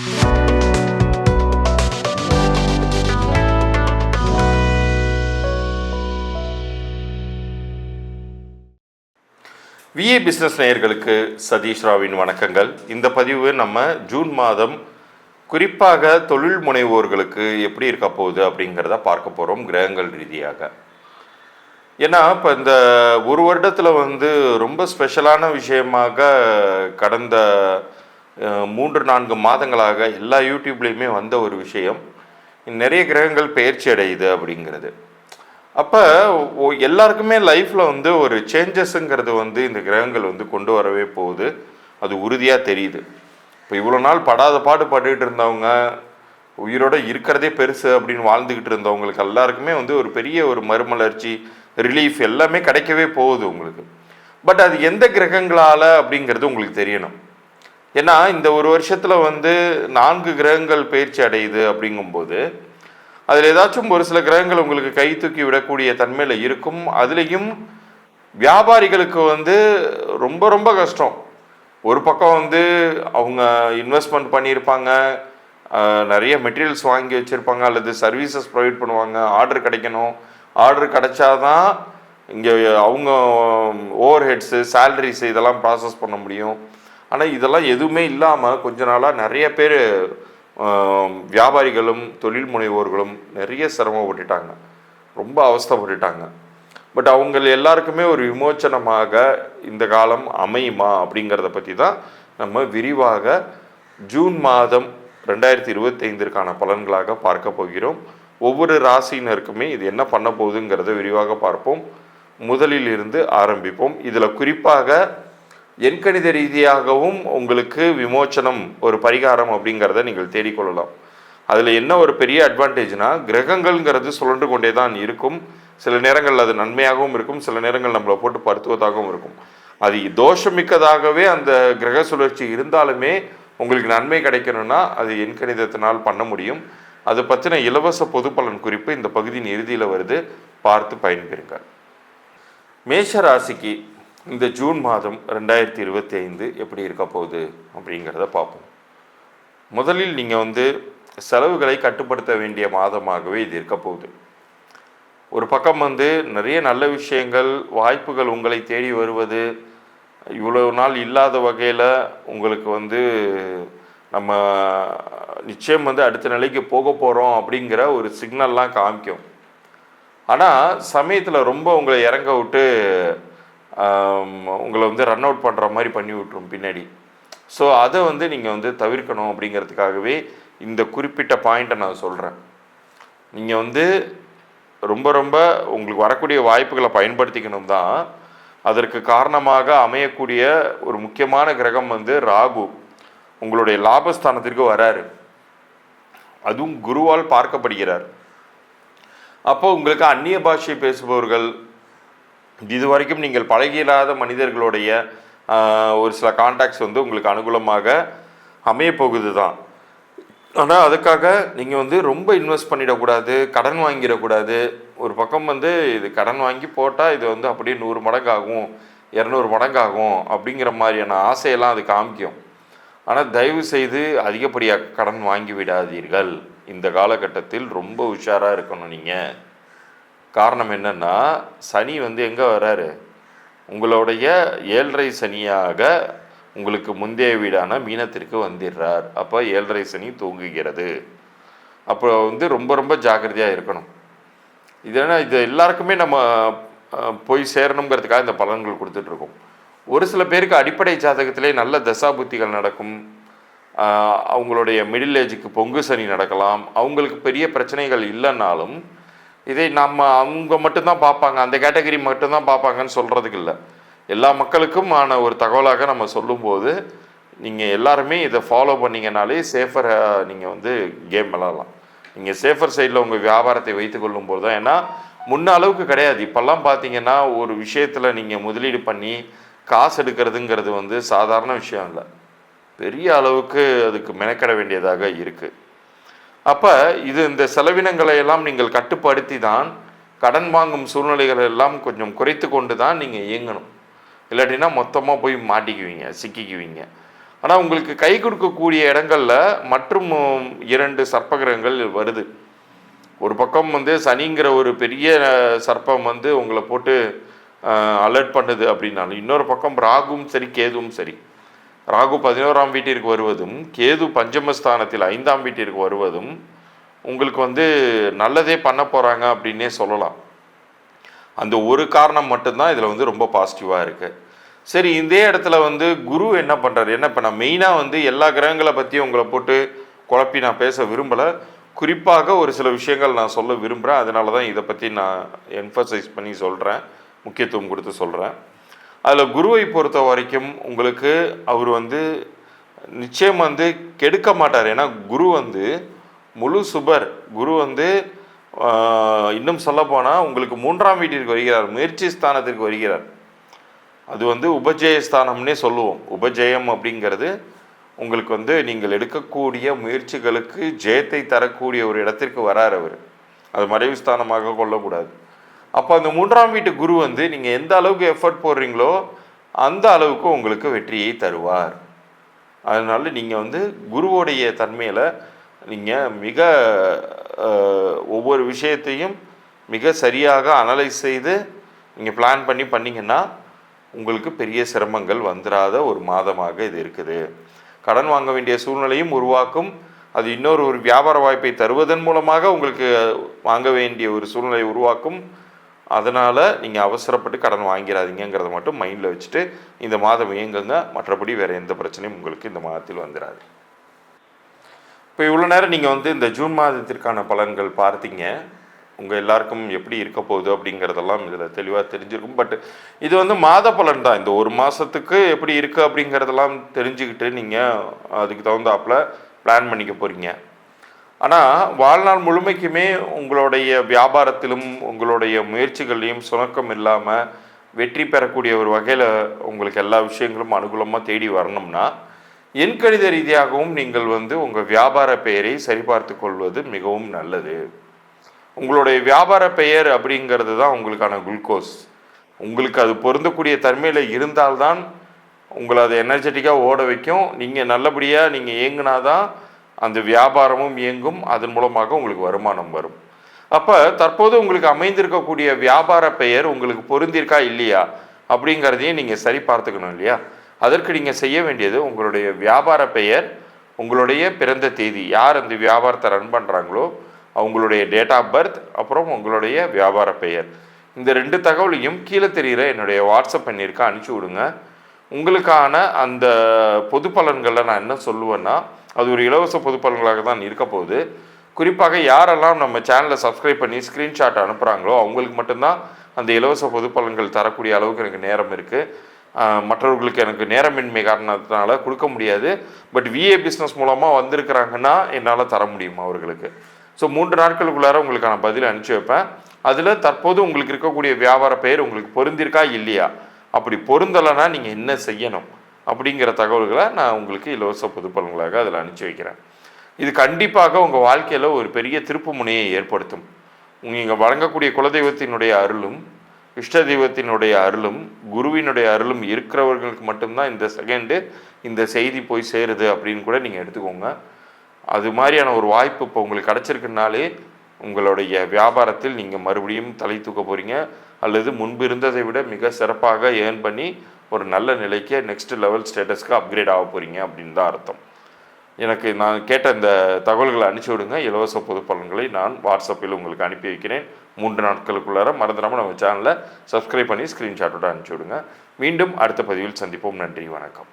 VA business நேயர்களுக்கு சதீஷ் ராவின் வணக்கங்கள். இந்த பதிவு நம்ம ஜூன் மாதம் குறிப்பாக தொழில் முனைவோர்களுக்கு எப்படி இருக்க போகுது அப்படிங்கிறத பார்க்க போகிறோம் கிரகங்கள் ரீதியாக. ஏன்னா இப்போ இந்த ஒரு வருடத்தில் வந்து ரொம்ப ஸ்பெஷலான விஷயமாக கடந்த மூன்று நான்கு மாதங்களாக எல்லா யூடியூப்லேயுமே வந்த ஒரு விஷயம். நிறைய கிரகங்கள் பெயர்ச்சி அடையுது அப்படிங்கிறது. அப்போ எல்லாருக்குமே லைஃப்பில் வந்து ஒரு சேஞ்சஸ்ங்கிறது வந்து இந்த கிரகங்கள் வந்து கொண்டு வரவே போகுது. அது உறுதியாக தெரியுது. இப்போ இவ்வளோ நாள் படாத பாடு பட்டுக்கிட்டு இருந்தவங்க உயிரோட இருக்கிறதே பெருசு அப்படின்னு வாழ்ந்துக்கிட்டு இருந்தவங்களுக்கு எல்லாருக்குமே வந்து ஒரு பெரிய ஒரு மறுமலர்ச்சி ரிலீஃப் எல்லாமே கிடைக்கவே போகுது உங்களுக்கு. பட் அது எந்த கிரகங்களால் அப்படிங்கிறது உங்களுக்கு தெரியணும். ஏன்னா இந்த ஒரு வருஷத்தில் வந்து நான்கு கிரகங்கள் பயிற்சி அடையுது அப்படிங்கும்போது அதில் ஏதாச்சும் ஒரு சில கிரகங்கள் உங்களுக்கு கை தூக்கி விடக்கூடிய தன்மையில் இருக்கும். அதுலேயும் வியாபாரிகளுக்கு வந்து ரொம்ப ரொம்ப கஷ்டம். ஒரு பக்கம் வந்து அவங்க இன்வெஸ்ட்மெண்ட் பண்ணியிருப்பாங்க. நிறைய மெட்டீரியல்ஸ் வாங்கி வச்சுருப்பாங்க. அல்லது சர்வீசஸ் ப்ரொவைட் பண்ணுவாங்க. ஆர்டர் கிடைக்கணும். ஆர்டர் கிடைச்சாதான் இங்கே அவங்க ஓவர் ஹெட்ஸு சேலரிஸ் இதெல்லாம் ப்ராசஸ் பண்ண முடியும். ஆனால் இதெல்லாம் எதுவுமே இல்லாமல் கொஞ்ச நாளாக நிறைய பேர் வியாபாரிகளும் தொழில் முனைவோர்களும் நிறைய சிரமப்பட்டுட்டாங்க. ரொம்ப அவஸ்தப்பட்டுட்டாங்க. பட் அவங்க எல்லாருக்குமே ஒரு விமோச்சனமாக இந்த காலம் அமையுமா அப்படிங்கிறத பற்றி தான் நம்ம விரிவாக ஜூன் மாதம் ரெண்டாயிரத்தி இருபத்தைந்திற்கான பலன்களாக பார்க்க போகிறோம். ஒவ்வொரு ராசியினருக்குமே இது என்ன பண்ண போகுதுங்கிறத விரிவாக பார்ப்போம். முதலில் இருந்து ஆரம்பிப்போம். இதில் குறிப்பாக எண்கணித ரீதியாகவும் உங்களுக்கு விமோச்சனம் ஒரு பரிகாரம் அப்படிங்கிறத நீங்கள் தேடிக்கொள்ளலாம். அதில் என்ன ஒரு பெரிய அட்வான்டேஜ்னா கிரகங்கள்ங்கிறது சுழன்று கொண்டே தான் இருக்கும். சில நேரங்கள் அது நன்மையாகவும் இருக்கும் சில நேரங்கள் நம்மளை போட்டு படுத்துவதாகவும் இருக்கும். அது தோஷமிக்கதாகவே அந்த கிரக சுழற்சி இருந்தாலுமே உங்களுக்கு நன்மை கிடைக்கணும்னா அது எண்கணிதத்தினால் பண்ண முடியும். அது பற்றின இலவச பொது பலன் குறிப்பு இந்த பகுதியின் இறுதியில் வருது. பார்த்து பயன்பெறுங்கள். மேஷ ராசிக்கு இந்த ஜூன் மாதம் ரெண்டாயிரத்தி இருபத்தி ஐந்து எப்படி இருக்க போகுது அப்படிங்கிறத பார்ப்போம். முதலில் நீங்கள் வந்து செலவுகளை கட்டுப்படுத்த வேண்டிய மாதமாகவே இது இருக்க போகுது. ஒரு பக்கம் வந்து நிறைய நல்ல விஷயங்கள் வாய்ப்புகள் உங்களை தேடி வருவது இவ்வளவு நாள் இல்லாத வகையில் உங்களுக்கு வந்து நம்ம நிச்சயம் வந்து அடுத்த நிலைக்கு போக போகிறோம் அப்படிங்கிற ஒரு சிக்னல்லாம் காமிக்கும். ஆனால் சமயத்தில் ரொம்ப உங்களை இறங்க விட்டு உங்களை வந்து ரன் அவுட் பண்ணுற மாதிரி பண்ணி விட்டுரும் பின்னாடி. ஸோ அதை வந்து நீங்கள் வந்து தவிர்க்கணும் அப்படிங்கிறதுக்காகவே இந்த குறிப்பிட்ட பாயிண்ட்டை நான் சொல்கிறேன் நீங்கள் வந்து ரொம்ப ரொம்ப உங்களுக்கு வரக்கூடிய வாய்ப்புகளை பயன்படுத்திக்கணும் தான். அதற்கு காரணமாக அமையக்கூடிய ஒரு முக்கியமான கிரகம் வந்து ராகு. உங்களுடைய லாபஸ்தானத்திற்கு வராரு. அதுவும் குருவால் பார்க்கப்படுகிறார். அப்போ உங்களுக்கு அந்நிய பாஷை பேசுபவர்கள் இது வரைக்கும் நீங்கள் பழகியில்லாத மனிதர்களுடைய ஒரு சில காண்டாக்ட்ஸ் வந்து உங்களுக்கு அனுகூலமாக அமைய போகுது தான் ஆனால் அதுக்காக நீங்கள் வந்து ரொம்ப இன்வெஸ்ட் பண்ணிடக்கூடாது கடன் வாங்கிடக்கூடாது. ஒரு பக்கம் வந்து இது கடன் வாங்கி போட்டால் இது வந்து அப்படியே நூறு மடங்கு ஆகும் இரநூறு மடங்கு ஆகும் அப்படிங்கிற மாதிரியான ஆசையெல்லாம் அது காமிக்கும். ஆனால் தயவு செய்து அதிகப்படியாக கடன் வாங்கி விடாதீர்கள். இந்த காலகட்டத்தில் ரொம்ப உஷாராக இருக்கணும் நீங்கள் காரணம் என்னென்னா சனி வந்து எங்கே வராரு? உங்களுடைய ஏழரை சனியாக உங்களுக்கு முந்தைய வீடான மீனத்திற்கு வந்துடுறார். அப்போ ஏழரை சனி தூங்குகிறது. அப்போ வந்து ரொம்ப ரொம்ப ஜாக்கிரதையாக இருக்கணும். இது என்ன இது எல்லாருக்குமே நம்ம போய் சேரணுங்கிறதுக்காக இந்த பலன்கள் கொடுத்துட்ருக்கோம் ஒரு சில பேருக்கு அடிப்படை ஜாதகத்திலே நல்ல தசாபுத்திகள் நடக்கும். அவங்களுடைய மிடில் ஏஜுக்கு பொங்கு சனி நடக்கலாம். அவங்களுக்கு பெரிய பிரச்சனைகள் இல்லைன்னாலும் இதை நம்ம அவங்க மட்டும்தான் பார்ப்பாங்க அந்த கேட்டகரி மட்டும்தான் பார்ப்பாங்கன்னு சொல்கிறதுக்கு இல்லை. எல்லா மக்களுக்கும் ஆன ஒரு தகவலாக நம்ம சொல்லும்போது நீங்கள் எல்லாருமே இதை ஃபாலோ பண்ணிங்கனாலே சேஃபராக நீங்கள் வந்து கேம் விளாடலாம். நீங்கள் சேஃபர் சைடில் உங்கள் வியாபாரத்தை வைத்து கொள்ளும்போது தான். ஏன்னா முன்ன அளவுக்கு கிடையாது. இப்போல்லாம் பார்த்தீங்கன்னா ஒரு விஷயத்தில் நீங்கள் முதலீடு பண்ணி காசு எடுக்கிறதுங்கிறது வந்து சாதாரண விஷயம் இல்லை. பெரிய அளவுக்கு அதுக்கு மெனக்கட வேண்டியதாக இருக்குது அப்போ இது இந்த செலவினங்களை எல்லாம் நீங்கள் கட்டுப்படுத்தி தான் கடன் வாங்கும் சூழ்நிலைகளை எல்லாம் கொஞ்சம் குறைத்து கொண்டு தான் நீங்கள் இயங்கணும். இல்லாட்டினா மொத்தமாக போய் மாட்டிக்குவீங்க சிக்கிக்குவீங்க. ஆனால் உங்களுக்கு கை கொடுக்கக்கூடிய இடங்களில் மற்றும் இரண்டு சர்ப்பகிரகங்கள் வருது. ஒரு பக்கம் வந்து சனிங்கிற ஒரு பெரிய சர்ப்பம் வந்து உங்களை போட்டு அலர்ட் பண்ணுது அப்படின்னாலும் இன்னொரு பக்கம் ராகும் சரி கேதுவும் சரி. ராகு பதினோராம் வீட்டிற்கு வருவதும் கேது பஞ்சமஸ்தானத்தில் ஐந்தாம் வீட்டிற்கு வருவதும் உங்களுக்கு வந்து நல்லதே பண்ண போகிறாங்க அப்படின்னே சொல்லலாம். அந்த ஒரு காரணம் மட்டும்தான் இதில் வந்து ரொம்ப பாசிட்டிவாக இருக்குது சரி இதே இடத்துல வந்து குரு என்ன பண்ணுறாரு என்ன இப்போ நான் மெயினாக வந்து எல்லா கிரகங்களை பற்றியும் உங்களை போட்டு குழப்பி நான் பேச விரும்பலை. குறிப்பாக ஒரு சில விஷயங்கள் நான் சொல்ல விரும்புகிறேன் அதனால தான் இதை பற்றி நான் என்ஃபசைஸ் பண்ணி சொல்கிறேன் முக்கியத்துவம் கொடுத்து சொல்கிறேன் அதில் குருவை பொறுத்த வரைக்கும் உங்களுக்கு அவர் வந்து நிச்சயம் வந்து கெடுக்க மாட்டார். ஏன்னா குரு வந்து முழு சுபர். குரு வந்து இன்னும் சொல்லப்போனால் உங்களுக்கு மூன்றாம் வீட்டிற்கு வருகிறார். முயற்சி ஸ்தானத்திற்கு வருகிறார். அது வந்து உபஜெயஸ்தானம்னே சொல்லுவோம். உபஜெயம் அப்படிங்கிறது உங்களுக்கு வந்து நீங்கள் எடுக்கக்கூடிய முயற்சிகளுக்கு ஜெயத்தை தரக்கூடிய ஒரு இடத்திற்கு வரார் அவர். அது மறைவு ஸ்தானமாக கொள்ளக்கூடாது. அப்போ அந்த மூன்றாம் வீட்டு குரு வந்து நீங்கள் எந்த அளவுக்கு எஃபர்ட் போடுறீங்களோ அந்த அளவுக்கு உங்களுக்கு வெற்றியை தருவார். அதனால் நீங்கள் வந்து குருவோடைய தன்மையில் நீங்கள் மிக ஒவ்வொரு விஷயத்தையும் மிக சரியாக அனலைஸ் செய்து நீங்கள் பிளான் பண்ணி பண்ணீங்கன்னா உங்களுக்கு பெரிய சிரமங்கள் வந்துடாத ஒரு மாதமாக இது இருக்குது. கடன் வாங்க வேண்டிய சூழ்நிலையும் உருவாக்கும். அது இன்னொரு ஒரு வியாபார வாய்ப்பை தருவதன் மூலமாக உங்களுக்கு வாங்க வேண்டிய ஒரு சூழ்நிலை உருவாக்கும். அதனால் நீங்கள் அவசரப்பட்டு கடன் வாங்கிடாதீங்கிறத மட்டும் மைண்டில் வச்சுட்டு இந்த மாதம் இயங்குங்க. மற்றபடி வேறு எந்த பிரச்சனையும் உங்களுக்கு இந்த மாதத்தில் வந்துடாது இப்போ இவ்வளோ நேரம் நீங்கள் வந்து இந்த ஜூன் மாதத்திற்கான பலன்கள் பார்த்தீங்க. உங்கள் எல்லாருக்கும் எப்படி இருக்க போகுது அப்படிங்கிறதெல்லாம் இதில் தெளிவாக தெரிஞ்சிருக்கும். பட் இது வந்து மாத பலன் தான். இந்த ஒரு மாதத்துக்கு எப்படி இருக்குது அப்படிங்கிறதெல்லாம் தெரிஞ்சுக்கிட்டு நீங்கள் அதுக்கு தகுந்தாப்புல பிளான் பண்ணிக்க போகிறீங்க ஆனால் வாழ்நாள் முழுமைக்குமே உங்களுடைய வியாபாரத்திலும் உங்களுடைய முயற்சிகள்லையும் சுணக்கம் இல்லாமல் வெற்றி பெறக்கூடிய ஒரு வகையில் உங்களுக்கு எல்லா விஷயங்களும் அனுகூலமாக தேடி வரணும்னா எண்கணித ரீதியாகவும் நீங்கள் வந்து உங்கள் வியாபார பெயரை சரிபார்த்து கொள்வது மிகவும் நல்லது. உங்களுடைய வியாபார பெயர் அப்படிங்கிறது தான் உங்களுக்கான குளுக்கோஸ். உங்களுக்கு அது பொருந்தக்கூடிய தன்மையில் இருந்தால்தான் உங்களை அதை எனர்ஜெட்டிக்காக ஓட வைக்கும். நீங்கள் நல்லபடியாக நீங்கள் இயங்குனாதான் அந்த வியாபாரமும் இயங்கும் அதன் மூலமாக உங்களுக்கு வருமானம் வரும். அப்போ தற்போது உங்களுக்கு அமைந்திருக்கக்கூடிய வியாபார பெயர் உங்களுக்கு பொருந்திருக்கா இல்லையா அப்படிங்கிறதையும் நீங்கள் சரி பார்த்துக்கணும் இல்லையா? அதற்கு நீங்கள் செய்ய வேண்டியது உங்களுடைய வியாபார பெயர் உங்களுடைய பிறந்த தேதி யார் அந்த வியாபாரத்தை ரன் பண்ணுறாங்களோ அவங்களுடைய டேட் ஆஃப் பர்த் அப்புறம் உங்களுடைய வியாபார பெயர். இந்த ரெண்டு தகவலையும் கீழே தெரிகிற என்னுடைய வாட்ஸ்அப் பண்ணியிருக்கேன் அனுப்பிச்சி விடுங்க. உங்களுக்கான அந்த பொது பலன்களை நான் என்ன சொல்லுவேன்னா அது ஒரு இலவச பொதுப்பலன்களாக தான் இருக்க போகுது. குறிப்பாக யாரெல்லாம் நம்ம சேனலை சப்ஸ்கிரைப் பண்ணி ஸ்க்ரீன்ஷாட் அனுப்புகிறாங்களோ அவங்களுக்கு மட்டும்தான் அந்த இலவச பொதுப்பலன்கள் தரக்கூடிய அளவுக்கு எனக்கு நேரம் இருக்குது மற்றவர்களுக்கு எனக்கு நேரமின்மை காரணத்தினால கொடுக்க முடியாது. பட் விஏ பிஸ்னஸ் மூலமாக வந்திருக்கிறாங்கன்னா என்னால் தர முடியும் அவர்களுக்கு. ஸோ மூன்று நாட்களுக்குள்ளார உங்களுக்கான பதில் அனுப்பிச்சி வைப்பேன். அதில் தற்போது உங்களுக்கு இருக்கக்கூடிய வியாபார பெயர் உங்களுக்கு பொருந்திருக்கா இல்லையா? அப்படி பொருந்தலைன்னா நீங்கள் என்ன செய்யணும்? அப்படிங்கிற தகவல்களை நான் உங்களுக்கு இலவச பொதுப்பலன்களாக அதில் அனுப்பிச்சி வைக்கிறேன். இது கண்டிப்பாக உங்கள் வாழ்க்கையில் ஒரு பெரிய திருப்பு முனையை ஏற்படுத்தும். நீங்கள் வழங்கக்கூடிய குலதெய்வத்தினுடைய அருளும் இஷ்ட தெய்வத்தினுடைய அருளும் குருவினுடைய அருளும் இருக்கிறவர்களுக்கு மட்டும்தான் இந்த செகண்டு இந்த செய்தி போய் சேருது அப்படின்னு கூட நீங்கள் எடுத்துக்கோங்க. அது மாதிரியான ஒரு வாய்ப்பு இப்போ உங்களுக்கு கிடச்சிருக்குனாலே உங்களுடைய வியாபாரத்தில் நீங்கள் மறுபடியும் தலை தூக்க போகிறீங்க அல்லது முன்பு இருந்ததை விட மிக சிறப்பாக ஏர்ன் பண்ணி ஒரு நல்ல நிலைக்கு நெக்ஸ்ட் லெவல் ஸ்டேட்டஸ்க்கு அப்கிரேட் ஆக போகிறீங்க அப்படின்னு தான் அர்த்தம். எனக்கு நான் கேட்ட இந்த தகவல்களை அனுப்பிச்சி விடுங்க. இலவச பொது பலன்களை நான் வாட்ஸ்அப்பில் உங்களுக்கு அனுப்பி வைக்கிறேன். மூன்று நாட்களுக்குள்ளார மறந்துடாமல் நம்ம சேனலை சப்ஸ்கிரைப் பண்ணி ஸ்க்ரீன்ஷாட்டோட அனுப்பிச்சி விடுங்க. மீண்டும் அடுத்த பதிவில் சந்திப்போம். நன்றி வணக்கம்.